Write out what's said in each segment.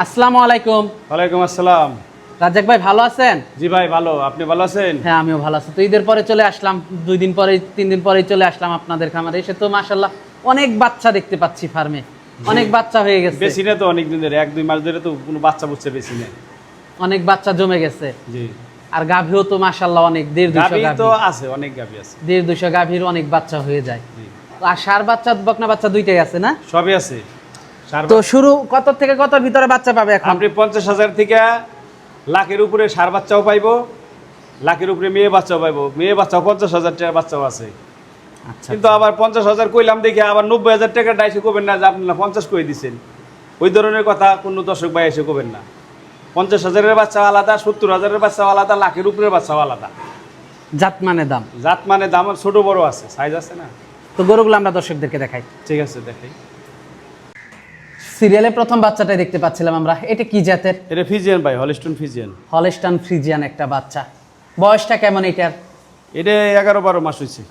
আসসালামু আলাইকুম। ওয়ালাইকুম আসসালাম। রাজাক ভাই ভালো আছেন? জি ভাই ভালো। আপনি ভালো আছেন? হ্যাঁ আমিও ভালো আছি। তো ঈদের পরে চলে আসলাম দুই দিন পরে তিন দিন পরেই চলে আসলাম আপনাদের খামারে। এসে তো মাশাল্লাহ অনেক বাচ্চা দেখতে পাচ্ছি ফার্মে। অনেক বাচ্চা হয়ে গেছে। বেশি না তো অনেক দিন ধরে এক দুই মাস ধরে তো কোনো বাচ্চা বুঝছে বেশি নেই। অনেক বাচ্চা জমে গেছে। জি। আর গাভীও তো মাশাল্লাহ অনেক দেড় দুশো গাভি তো আছে অনেক গাভি আছে। দেড় দুশো গাভীর অনেক বাচ্চা হয়ে যায়। জি। আর সার বাচ্চা বকনা বাচ্চা দুইটাই আছে না? সবই আছে। তো শুরু কত থেকে কত ভিতরে বাচ্চা পাবে এখন? আপনি পঞ্চাশ হাজার থেকে লাখের উপরে সার বাচ্চাও পাইবো লাখের উপরে মেয়ে বাচ্চাও পাইবো। মেয়ে বাচ্চাও পঞ্চাশ হাজার টাকা বাচ্চাও আছে। আচ্ছা। কিন্তু আবার পঞ্চাশ হাজার কইলাম দেখে আবার নব্বই হাজার টাকা ডাইসে করবেন না যে আপনি না পঞ্চাশ কই দিচ্ছেন ওই ধরনের কথা কোনো দর্শক ভাই এসে করবেন না। পঞ্চাশ হাজারের বাচ্চা আলাদা সত্তর হাজারের বাচ্চা আলাদা লাখের উপরের বাচ্চাও আলাদা। জাত মানে দাম? জাত মানে দাম ছোট বড় আছে সাইজ আছে না। তো গরুগুলো আমরা দর্শকদেরকে দেখাই। ঠিক আছে দেখাই। সিরিয়ালে প্রথম বাচ্চাটাই দেখতে পাচ্ছিলাম আমরা। এটা কি জাতের? এটা ফিজিয়ান ভাই হলিস্টন ফিজিয়ান। হলস্টান ফ্রিজিয়ান একটা বাচ্চা। বয়সটা কেমন এটার? এটা এগারো বারো মাস হয়েছে।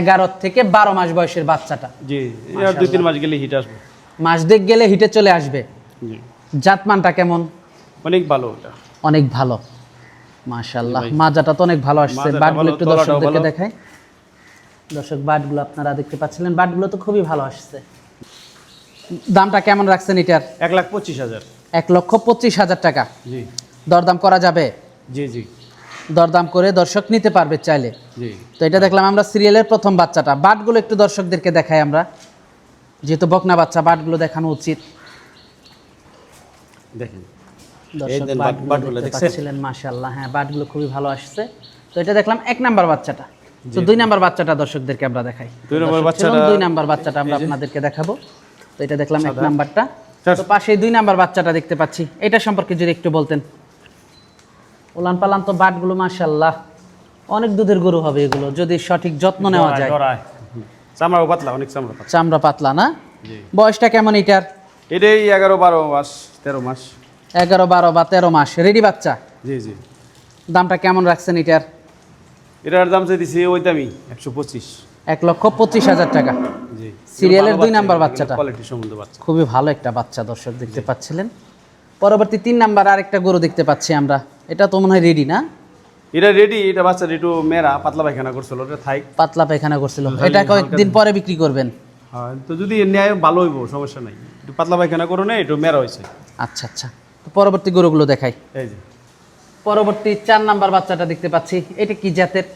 এগারো থেকে বারো মাস বয়সের বাচ্চাটা। জি এটা দুই তিন মাস গেলে হিট আসবে। মাস দেখ গেলে হিটে চলে আসবে। জি। জাতমানটা কেমন? অনেক ভালো ওটা। অনেক ভালো। মাশাল্লাহ মাজাটা তো অনেক ভালো আসছে। বাটগুলো একটু দর্শকদেরকে। দেখাই। দর্শক বাটগুলো আপনারা দেখতে পাচ্ছিলেন। বাটগুলো তো খুবই ভালো আসছে। দামটা কেমন রাখছেন এটার? এক লাখ পঁচিশ হাজার। এক লক্ষ পঁচিশ হাজার টাকা। জি। দরদাম করা যাবে? জি জি। দরদাম করে দর্শক নিতে পারবে চাইলে। তো এটা দেখলাম আমরা সিরিয়ালের প্রথম বাচ্চাটা। বাটগুলো একটু দর্শকদেরকে দেখাই আমরা। যেহেতু বকনা বাচ্চা বাটগুলো দেখানো উচিত। দেখেন? পাচ্ছিলেন মাশাআল্লাহ। হ্যাঁ বাটগুলো খুবই ভালো আসছে। তো এটা দেখলাম এক নাম্বার বাচ্চাটা। তো দুই নাম্বার বাচ্চাটা দর্শকদেরকে আমরা দেখাই। দুই নাম্বার বাচ্চাটা- দুই নাম্বার বাচ্চাটা আমরা আপনাদেরকে দেখাবো। তো এটা দেখলাম এক নাম্বারটা। তো পাশে দুই নাম্বার বাচ্চাটা দেখতে পাচ্ছি। এটা সম্পর্কে যদি একটু বলতেন। উলান পালান তো বাটগুলো মাশাআল্লাহ। অনেক দুধের গরু হবে এগুলো যদি সঠিক যত্ন নেওয়া যায়। চামড়াও পাতলা অনেক চামড়া পাতলা। চামড়া পাতলা না? বয়সটা কেমন এটার? এটাই এগারো বারো মাস তেরো মাস। এগারো বারো বা তেরো মাস। রেডি বাচ্চা? জি জি। দামটা কেমন রাখছেন এটার? এটার দাম চাইতেছি ওই দামি একশো পঁচিশ। এক লক্ষ পঁচিশ হাজার টাকা। জি। সিরিয়ালের দুই নাম্বার বাচ্চাটা। কোয়ালিটি সম্বন্ধে বাচ্চা। খুবই ভালো একটা বাচ্চা দর্শক দেখতে পাচ্ছিলেন। পরবর্তী তিন নাম্বার আরেকটা গরু দেখতে পাচ্ছি আমরা। এটা তো মনে হয় রেডি না? এটা রেডি এটা বাচ্চা একটু মেরা পাতলা পায়খানা করছিল ওটা থাই পাতলা পায়খানা করছিল। এটা কয়েকদিন পরে বিক্রি করবেন? হ্যাঁ তো যদি ন্যায় ভালো হইব সমস্যা নাই। একটু পাতলা পায়খানা করো না একটু মেরা হয়েছে আচ্ছা আচ্ছা। তো পরবর্তী গরুগুলো দেখাই। এই যে। পরবর্তী চার নাম্বার বাচ্চাটা দেখতে পাচ্ছি। এটা কি জাতের?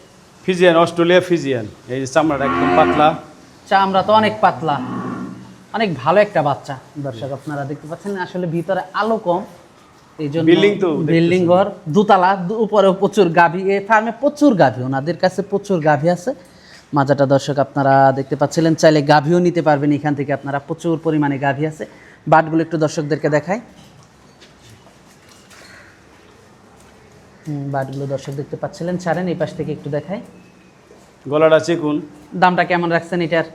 ফিজিয়ান অস্ট্রেলিয়া ফিজিয়ান এই যে চামড়াটা একদম পাতলা। চামড়া তো অনেক পাতলা। অনেক ভালো একটা বাচ্চা। দর্শক আপনারা দেখতে পাচ্ছেন আসলে ভিতরে আলো কম। এই জন্য Building তো বিল্ডিং ঘর দুতলা উপরেও প্রচুর গাভী। এই ফার্মে প্রচুর গাভী ওনাদের কাছে প্রচুর গাভী আছে। মাজাটা দর্শক আপনারা দেখতে পাচ্ছিলেন চাইলে গাভীও নিতে পারবেন এখান থেকে। আপনারা প্রচুর পরিমাণে গাভী আছে। বাটগুলো একটু দর্শকদেরকে দেখাই। হুম, বাটগুলো দর্শক দেখতে পাচ্ছিলেন। ছাড়েন এই পাশ থেকে একটু দেখাই। গলাটা চেকুন। দামটা কেমন রাখছেন এটার?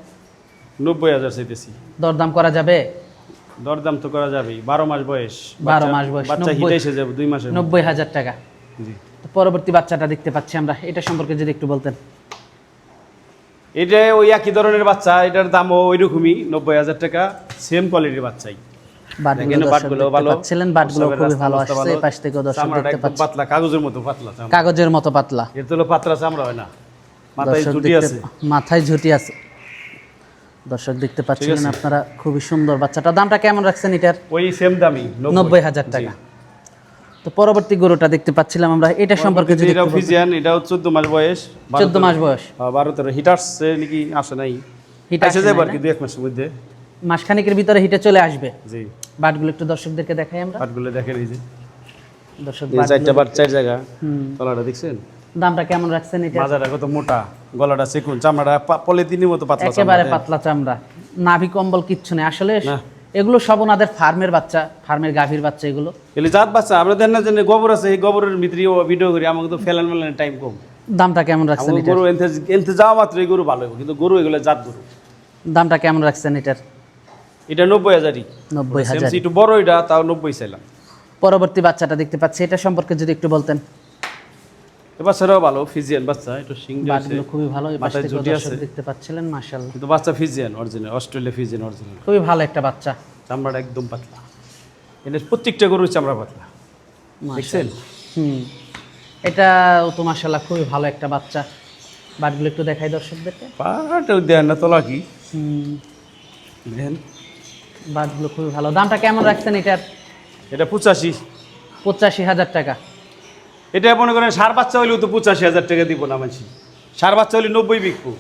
নব্বই হাজার চাইতেছি। দরদাম করা যাবে? দরদাম তো করা যাবেই। বারো মাস বয়স। বারো মাস বয়স, বাচ্চা হিটে এসে যাবে দুই মধ্যে। নব্বই হাজার টাকা। জি। তো পরবর্তী বাচ্চাটা দেখতে পাচ্ছি আমরা। এটা সম্পর্কে যদি একটু বলতেন। এটা ওই একই ধরনের বাচ্চা। এটার দামও ওই রকমই নব্বই হাজার টাকা। সেম কোয়ালিটির বাচ্চাই। কাগজের মতো পাতলা কাগজের মতো পাতলা। এর তো পাতলা চামড়া হয় না। মাথায় ঝুটি আছে। মাথায় ঝুটি আছে। দর্শক দেখতে পাচ্ছিলেন আছে। আপনারা খুবই সুন্দর বাচ্চাটা। দামটা কেমন রাখছেন এটার? ওই সেম দামি নব্বই। হাজার টাকা। তো পরবর্তী গরুটা দেখতে পাচ্ছিলাম আমরা। এটা সম্পর্কে যদি এটাও ফিজিয়ান এটাও চোদ্দ মাস বয়স বারো চোদ্দ তেরো- মাস বয়স। হ্যাঁ, বারো তেরো। হিটার্স নাকি? আসে নাই। হিট আসে যাবে আর কি দু এক মাসের মধ্যে। মাসখানিকের ভিতরে হিটে চলে আসবে। জি। বাটগুলো একটু দর্শকদেরকে দেখাই আমরা। পাটগুলো দেখেন এই যে। দর্শক এই চারটা পাট চার জায়গা। তলাটা দেখছেন? দামটা কেমন রাখছেন এটা? মাজাটা কত মোটা গলাটা চেকুন চামড়াটা পলিথিনের মতো পাতলা একেবারে পাতলা চামড়া নাভি কম্বল কিচ্ছু নেই। আসলে এগুলো সব ওনাদের ফার্মের বাচ্চা ফার্মের গাভীর বাচ্চা এগুলো। এলে জাত বাচ্চা আমরা দেন না যে গোবর আছে এই গোবরের ভিতরে ভিডিও করি আমাকে তো ফেলান মেলান টাইম কম। দামটা কেমন রাখছেন এটার? গরু এনতে এনতে যাওয়া মাত্র এই গরু ভালো হবে কিন্তু গরু এগুলো জাত গরু। দামটা কেমন রাখছেন এটার? এটা নব্বই হাজারই। নব্বই হাজার। একটু বড় এটা তাও নব্বই চাইলাম। পরবর্তী বাচ্চাটা দেখতে পাচ্ছি এটা সম্পর্কে যদি একটু বলতেন। এ বাচ্চাটাও ভালো ফিজিয়ান বাচ্চা একটু সিং খুবই ভালো মাথায় দর্শক আছে। দেখতে পাচ্ছিলেন মাশাআল্লাহ। কিন্তু বাচ্চা Friesian original Australia Friesian original খুবই ভালো একটা বাচ্চা। চামড়াটা একদম পাতলা। এটা প্রত্যেকটা গরুর চামড়া পাতলা। দেখছেন? হুম। এটা তো মাসাল্লাহ খুবই ভালো একটা বাচ্চা। বাটগুলো একটু দেখাই দর্শকদেরকে। পাটাও দেন না তোলা কি? হুম। দেখেন বাটগুলো খুবই ভালো। দামটা কেমন রাখছেন এটার? এটা পঁচাশি। পঁচাশি হাজার টাকা। এটা মনে করেন সার বাচ্চা হইলেও তো পঁচাশি হাজার টাকা দিব না মানছি। সার বাচ্চা হলে নব্বই বিকবো।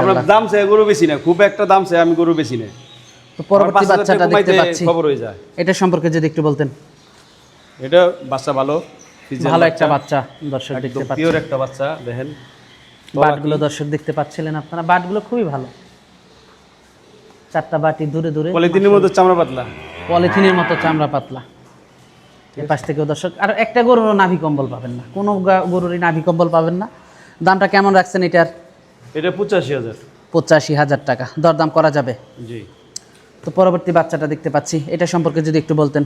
আমরা দাম চাই গরু বেশি না। খুব একটা দাম চাই আমি গরু বেশি না। পরবর্তী আমার পাঁচ হাজার বাচ্চাটা দেখতে পাচ্ছি। খবর হয়ে যায়। এটা সম্পর্কে যদি একটু বলতেন। এটা বাচ্চা ভালো ভালো একটা বাচ্চা। দর্শক দেখতে পাচ্ছেন পিওর একটা বাচ্চা দেখেন। বাটগুলো দর্শক দেখতে পাচ্ছিলেন আপনারা। বাটগুলো খুবই ভালো। চারটা বাটি দূরে দূরে। পলিথিনের চামড়া পাতলা। পলিথিনের মতো চামড়া পাতলা। এর পাশ থেকেও দর্শক আর একটা গরুরও নাভি কম্বল পাবেন না। কোনো গরুরই নাভি কম্বল পাবেন না। দামটা কেমন রাখছেন এটার? এটা পঁচাশি হাজার। পঁচাশি হাজার টাকা। দরদাম করা যাবে? জি। তো পরবর্তী বাচ্চাটা দেখতে পাচ্ছি। এটা সম্পর্কে যদি একটু বলতেন।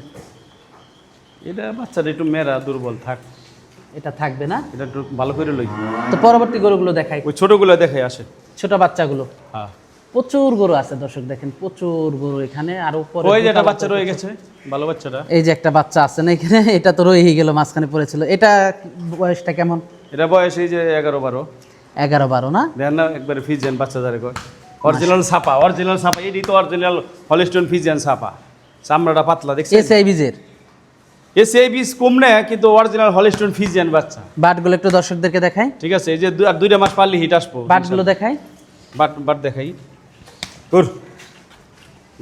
এটা বাচ্চাটা একটু মেরা দুর্বল থাক। এটা থাকবে না? এটা একটু ভালো করে লই। তো পরবর্তী গরুগুলো দেখাই। ওই ছোটগুলো দেখে আসে। ছোট বাচ্চাগুলো। হ্যাঁ। প্রচুর গরু আছে দর্শক দেখেন প্রচুর গরু এখানে আর উপরে ওই যে একটা বাচ্চা রয়ে গেছে ভালো বাচ্চাটা। এই যে একটা বাচ্চা আছে না এখানে এটা তো রয়েই গেল মাঝখানে পড়েছিল। এটা বয়সটা কেমন? এটা বয়স এই যে এগারো বারো। এগারো বারো না? দেখেন না একবারে ফিজিয়ান বাচ্চা কয়। অরিজিনাল ছাপা অরিজিনাল ছাপা এটি তো অরিজিনাল হলিস্টোন ফিজিয়ান ছাপা। চামড়াটা পাতলা দেখছেন? এসে এই বীজের এসে এই বীজ কম নেয় কিন্তু অরিজিনাল হলিস্টোন ফিজিয়ান বাচ্চা। বাটগুলো একটু দর্শকদেরকে দেখাই। ঠিক আছে এই যে দুইটা মাস পারলে হিট আসব বাটগুলো দেখাই। বাট বাট দেখাই। তোর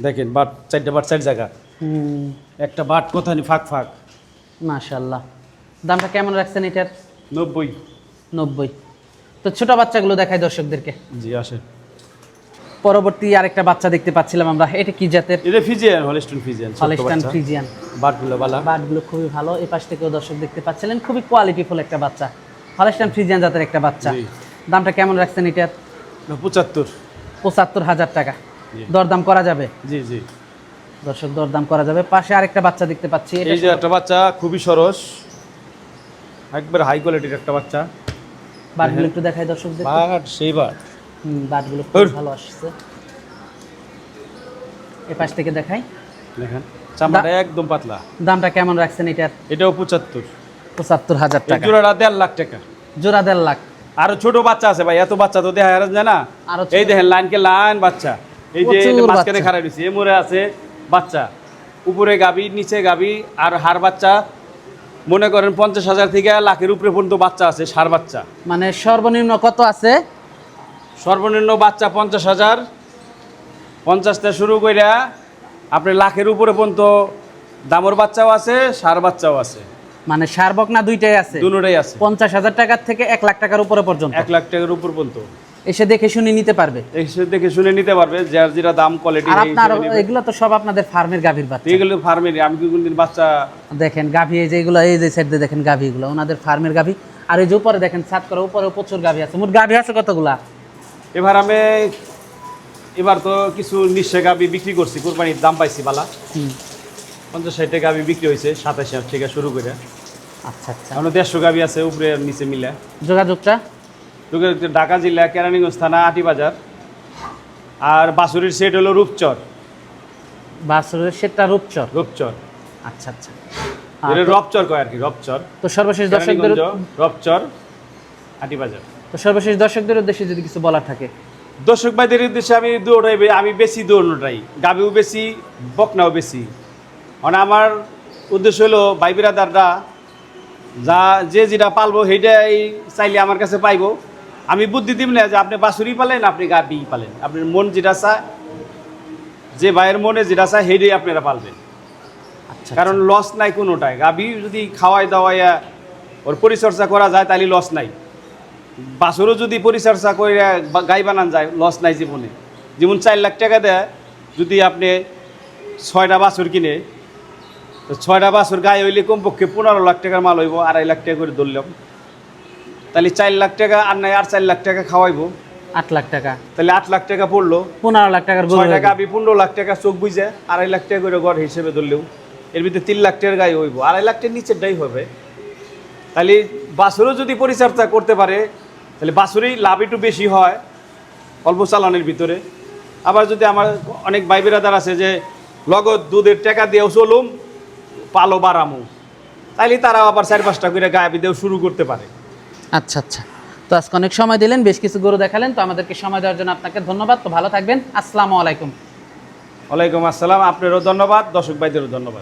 দেখেন বাট চারটা বাট চার জায়গা। একটা বাট কোথানি ফাঁক ফাঁক। মাশাল্লাহ দামটা কেমন রাখছেন এটার? নব্বই। নব্বই। তো ছোট বাচ্চাগুলো দেখাই দর্শকদেরকে। জি আসে পরবর্তী আরেকটা বাচ্চা দেখতে পাচ্ছিলাম আমরা। এটা কি জাতের? এটা Friesian Holstein Friesian Holstein Friesian বাটগুলো বালা। বাটগুলো খুবই ভালো। এই পাশ থেকেও দর্শক দেখতে পাচ্ছিলেন। খুবই কোয়ালিটিফুল একটা বাচ্চা। হলিস্টান ফ্রিজিয়ান জাতের একটা বাচ্চা। দামটা কেমন রাখছেন এটার? পঁচাত্তর। পঁচাত্তর হাজার টাকা। দরদাম করা যাবে? জি জি। দর্শক দরদাম করা যাবে। পাশে আরেকটা বাচ্চা দেখতে পাচ্ছি। এই যে একটা বাচ্চা খুবই সরস। একবার হাই কোয়ালিটির একটা বাচ্চা। বাটগুলো একটু দেখাই দর্শকদের বাট সেই বাট। হুম বাটগুলো খুব ভালো আসছে। এ পাশ থেকে দেখাই। দেখেন চামড়াটা একদম পাতলা। দামটা কেমন রাখছেন এটার? এটাও পঁচাত্তর। পঁচাত্তর হাজার টাকা। জোড়াটা দেড় লাখ টাকা। জোড়া দেড় লাখ। আরও ছোট বাচ্চা আছে ভাই এত বাচ্চা তো দেখা যায় না? এই দেখেন লাইনকে লাইন বাচ্চা। এই যে মাঝখানে বাচ্চা। খাড়া এ মোড়ে আছে বাচ্চা। উপরে গাবি নিচে গাবি আর হাড় বাচ্চা। মনে করেন পঞ্চাশ হাজার থেকে লাখের উপরে পর্যন্ত বাচ্চা আছে সার বাচ্চা। মানে সর্বনিম্ন কত আছে? সর্বনিম্ন বাচ্চা পঞ্চাশ হাজার। পঞ্চাশটা শুরু কইরা আপনি লাখের উপরে পর্যন্ত দামর বাচ্চাও আছে সার বাচ্চাও আছে। মানে সারবক না দুইটাই আছে? দুটোটাই আছে। পঞ্চাশ হাজার টাকার থেকে এক লাখ টাকার উপরে পর্যন্ত। এক লাখ টাকার উপর পর্যন্ত। এসে দেখে শুনে নিতে পারবে। এসে দেখে শুনে নিতে পারবে যার যেটা দাম কোয়ালিটি আর আপনার এগুলো তো সব আপনাদের ফার্মের গাভীর বাচ্চা। এগুলো ফার্মের আমি কি কোনদিন বাচ্চা দেখেন গাভী এই যেগুলো এই যে সাইড দেখেন গাভীগুলো ওনাদের ফার্মের গাভী। আর এই যে উপরে দেখেন ছাদ করে উপরে প্রচুর গাভী আছে। মোট গাভী আছে কতগুলা? এবার আমি এবার তো কিছু নিশ্চয় গাভী বিক্রি করছি কোরবানির দাম পাইছি বালা। পঞ্চাশ ষাট টাকা গাবি বিক্রি হয়েছে সাতাশ হাজার থেকে শুরু করে। আচ্ছা আচ্ছা। এখন দেড়শো গাবি আছে উপরে আর নিচে মিলে। যোগাযোগটা? ঢুকে ঢাকা জেলা কেরানীগঞ্জ থানা আটি বাজার আর বাসুরির সেট হলো রূপচর। বাসরের সেটটা রূপচর? রূপচর। আচ্ছা আচ্ছা। এটা রপচর কয় আর কি রপচর। তো সর্বশেষ দর্শকদের রপচর আটি বাজার তো সর্বশেষ দর্শকদের উদ্দেশ্যে যদি কিছু বলার থাকে। দর্শক ভাইদের উদ্দেশ্যে আমি দৌড়াই আমি বেশি দৌড়টাই গাবিও বেশি বকনাও বেশি। মানে আমার উদ্দেশ্য হলো ভাই বিরাদাররা যা যে যেটা পালবো সেইটাই চাইলে আমার কাছে পাইবো। আমি বুদ্ধি দিব না যে আপনি বাসুরি পালেন আপনি গাবি পালেন। আপনার মন যেটা চায় যে ভাইয়ের মনে যেটা চায় সেইটাই আপনারা পালবেন। আচ্ছা কারণ লস নাই কোনোটাই। গাবি যদি খাওয়াই দাওয়াইয়া ওর পরিচর্যা করা যায় তাহলে লস নাই। বাছরও যদি পরিচর্যা করে গাই বানান যায় লস নাই জীবনে। যেমন চার লাখ টাকা দেয় যদি আপনি ছয়টা বাছুর কিনে তো ছয়টা বাছুর গায়ে হইলে কমপক্ষে পনেরো লাখ টাকার মাল হইব আড়াই লাখ টাকা করে ধরলাম। তাহলে চার লাখ টাকা আর নাই আর চার লাখ টাকা খাওয়াইবো। আট লাখ টাকা। তাহলে আট লাখ টাকা পড়ল। পনেরো লাখ টাকার ছয় টাকা। আমি পনেরো লাখ টাকা চোখ বুঝে আড়াই লাখ টাকা করে গড় হিসেবে ধরলেও। এর ভিতরে তিন লাখ টাকার গায়ে হইব। আড়াই লাখ টাকার নিচেরটাই হবে। তাহলে বাছুরও যদি পরিচর্যা করতে পারে তাহলে বাছুরেই লাভ একটু বেশি হয় অল্প চালানের ভিতরে। আবার যদি আমার অনেক ভাই বেরাদার আছে যে লগত দুধের টাকা দিয়েও চলুম পালো বাড়ামু তাইলে তারা আবার চার পাঁচটা করে গায়ে বিদেও শুরু করতে পারে। আচ্ছা আচ্ছা। তো আজকে অনেক সময় দিলেন বেশ কিছু গরু দেখালেন তো আমাদেরকে সময় দেওয়ার জন্য আপনাকে ধন্যবাদ। তো ভালো থাকবেন। আসসালামু আলাইকুম। ওয়ালাইকুম আসসালাম আপনারও ধন্যবাদ দর্শক ভাইদেরও ধন্যবাদ।